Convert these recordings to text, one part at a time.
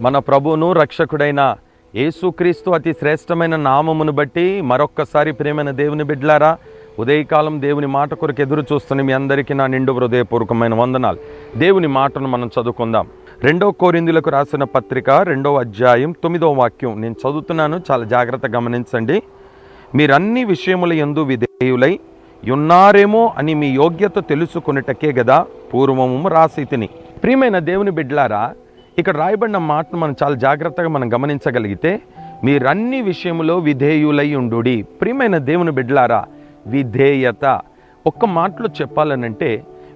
మన ప్రభువును రక్షకుడైన యేసుక్రీస్తు అతి శ్రేష్టమైన నామమును బట్టి మరొక్కసారి ప్రేమైన దేవుని బిడ్లారా ఉదయకాలం దేవుని మాట కొరకు ఎదురు చూస్తున్న మీ అందరికీ నా నిండు హృదయపూర్వకమైన వందనాలు. దేవుని మాటను మనం చదువుకుందాం. రెండో కోరిందులకు రాసిన పత్రిక రెండో అధ్యాయం తొమ్మిదో వాక్యం. నేను చదువుతున్నాను చాలా జాగ్రత్త గమనించండి. మీరన్ని విషయముల ఎందు విధేయులై ఉన్నారేమో అని మీ యోగ్యత తెలుసుకున్నటకే గదా పూర్వము రాసి తిని. ప్రియమైన దేవుని బిడ్లారా ఇక్కడ రాయబడిన మాటను మనం చాలా జాగ్రత్తగా మనం గమనించగలిగితే మీరన్ని విషయములో విధేయులై ఉండు ప్రియమైన దేవుని బిడ్లారా విధేయత. ఒక్క మాటలో చెప్పాలనంటే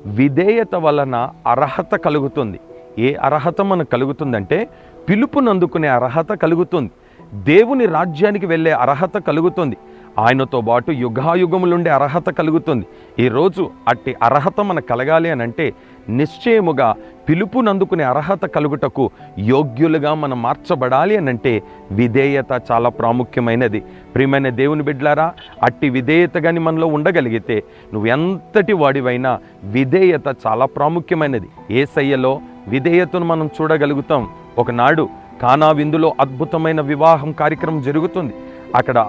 విధేయత వలన అర్హత కలుగుతుంది. ఏ అర్హత మనకు కలుగుతుందంటే పిలుపునందుకునే అర్హత కలుగుతుంది. దేవుని రాజ్యానికి వెళ్ళే అర్హత కలుగుతుంది. ఆయనతో పాటు యుగాయుగములుండే అర్హత కలుగుతుంది. ఈరోజు అట్టి అర్హత మనకు కలగాలి అని అంటే నిశ్చయముగా పిలుపునందుకునే అర్హత కలుగుటకు యోగ్యులుగా మనం మార్చబడాలి అని అంటే విధేయత చాలా ప్రాముఖ్యమైనది. ప్రియమైన దేవుని బిడ్లారా అట్టి విధేయత కానీ మనలో ఉండగలిగితే నువ్వు ఎంతటి వాడివైనా విధేయత చాలా ప్రాముఖ్యమైనది. ఏసయ్యలో విధేయతను మనం చూడగలుగుతాం. ఒకనాడు కానా విందులో అద్భుతమైన వివాహం కార్యక్రమం జరుగుతుంది. అక్కడ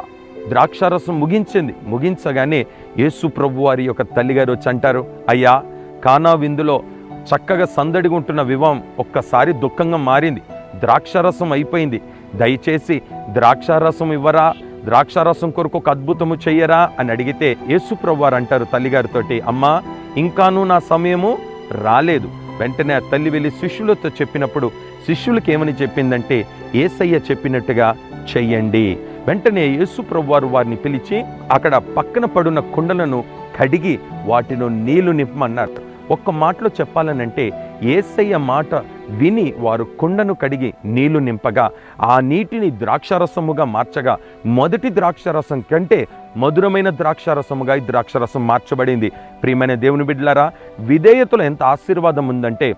ద్రాక్షారసం ముగించింది. ముగించగానే యేసు ప్రభు వారి యొక్క తల్లిగారు వచ్చి అంటారు అయ్యా కానా విందులో చక్కగా సందడిగా ఉంటున్న వివాహం ఒక్కసారి దుఃఖంగా మారింది. ద్రాక్షారసం అయిపోయింది. దయచేసి ద్రాక్షారసం ఇవ్వరా? ద్రాక్షారసం కొరకు ఒక అద్భుతము చెయ్యరా? అని అడిగితే యేసుప్రభు వారు అంటారు తల్లిగారితోటి అమ్మా ఇంకాను నా సమయము రాలేదు. వెంటనే ఆ తల్లి వెళ్ళి శిష్యులతో చెప్పినప్పుడు శిష్యులకి ఏమని చెప్పిందంటే ఏసయ్య చెప్పినట్టుగా చెయ్యండి. వెంటనే యేసు ప్రభువారు వారిని పిలిచి అక్కడ పక్కన పడున్న కుండలను కడిగి వాటిలో నీళ్ళు నింపమన్నారు. ఒక్క మాటలో చెప్పాలనంటే ఏసయ్య మాట విని వారు కుండను కడిగి నీళ్ళు నింపగా ఆ నీటిని ద్రాక్షారసముగా మార్చగా మొదటి ద్రాక్షారసం కంటే మధురమైన ద్రాక్షారసముగా ఈ ద్రాక్షారసం మార్చబడింది. ప్రియమైన దేవుని బిడ్డలారా విధేయతలో ఎంత ఆశీర్వాదం ఉందంటే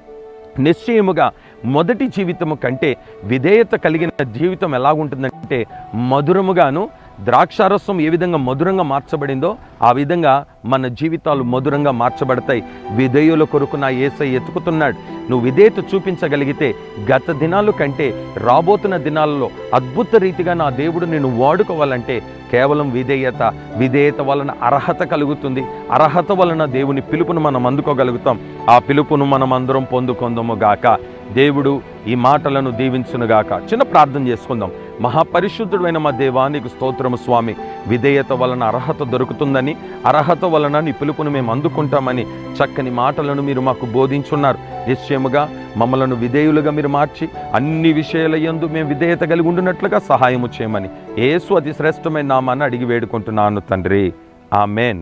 నిశ్చయముగా మొదటి జీవితము కంటే విధేయత కలిగిన జీవితం ఎలా ఉంటుందంటే మధురముగాను ద్రాక్షారసం ఏ విధంగా మధురంగా మార్చబడిందో ఆ విధంగా మన జీవితాలు మధురంగా మార్చబడతాయి. విధేయుల కొరకు నా ఏసై ఎత్తుకుతున్నాడు. నువ్వు విధేయత చూపించగలిగితే గత దినాలు కంటే రాబోతున్న దినాలలో అద్భుత రీతిగా నా దేవుడు నేను వాడుకోవాలంటే కేవలం విధేయత విధేయత వలన అర్హత కలుగుతుంది. అర్హత వలన దేవుని పిలుపును మనం అందుకోగలుగుతాం. ఆ పిలుపును మనం అందరం పొందుకుందాము గాక. దేవుడు ఈ మాటలను దీవించునుగాక చిన్న ప్రార్థన చేసుకుందాం. మహాపరిశుద్ధుడైన మా దేవానికి స్తోత్రము స్వామి. విధేయత వలన అర్హత దొరుకుతుందని అర్హత వలన నీ పిలుపును మేము అందుకుంటామని చక్కని మాటలను మీరు మాకు బోధించున్నారు. నిశ్చయముగా మమ్మలను విధేయులుగా మీరు మార్చి అన్ని విషయాల యందు మేము విధేయత కలిగి ఉండినట్లుగా సహాయము చేయమని ఏసు అతి శ్రేష్టమైన నామాన్ని అడిగి వేడుకుంటున్నాను తండ్రి. ఆ మేన్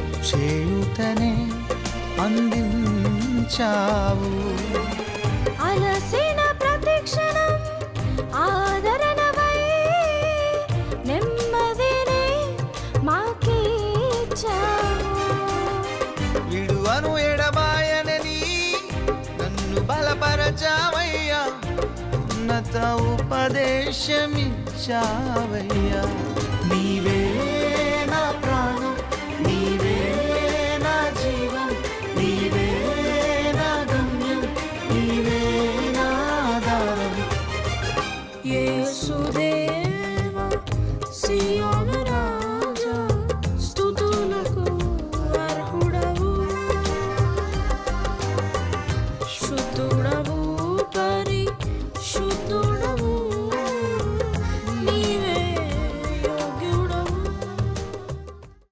చేయుతనే అందించావు. అలసిన ప్రతిక్షణం ఆదరణవై నెమ్మదిని మాకిచ్చావు. విడువను ఎడబాయనని నన్ను బలపరచావయ్యా. ఉన్నత ఉపదేశమిచ్చావయ్యా.